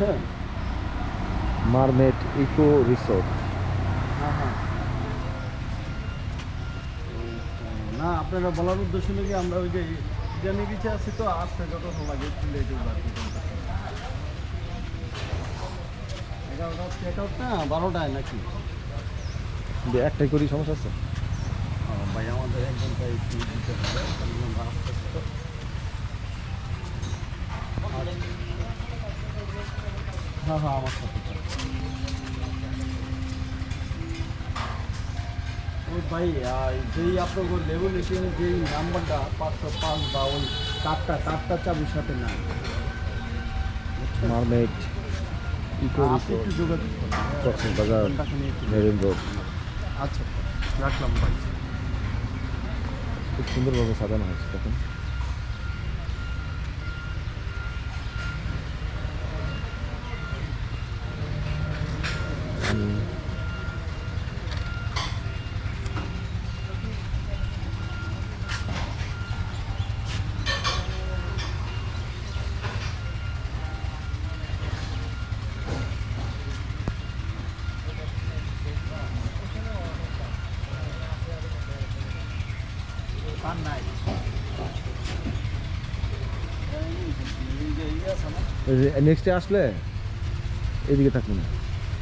বুঝছেন মারমেট eco resort না আপনারা বলার উদ্দেশ্য নাকি আমরা ওই যে জানি কিছু আছি তো আসতে যত লাগে বারোটায় নাকি? একটাই করি সমস্যা আছে? ভাই আমাদের একজন হ্যাঁ হ্যাঁ আমার সাথে ভাই যেই আপনার এটিএমের যেই নাম্বারটা পাঁচশো পাঁচ বা ওই কার্ডটা কার্ডটা চাবির সাথে না Mermaid Eco. Cox's Bazar Marine Road. আচ্ছা রাখলাম ভাই খুব সুন্দরভাবে সাজানো হয়েছে দেখুন। নেক্সটে আসলে এদিকে থাকুন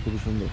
খুবই সুন্দর।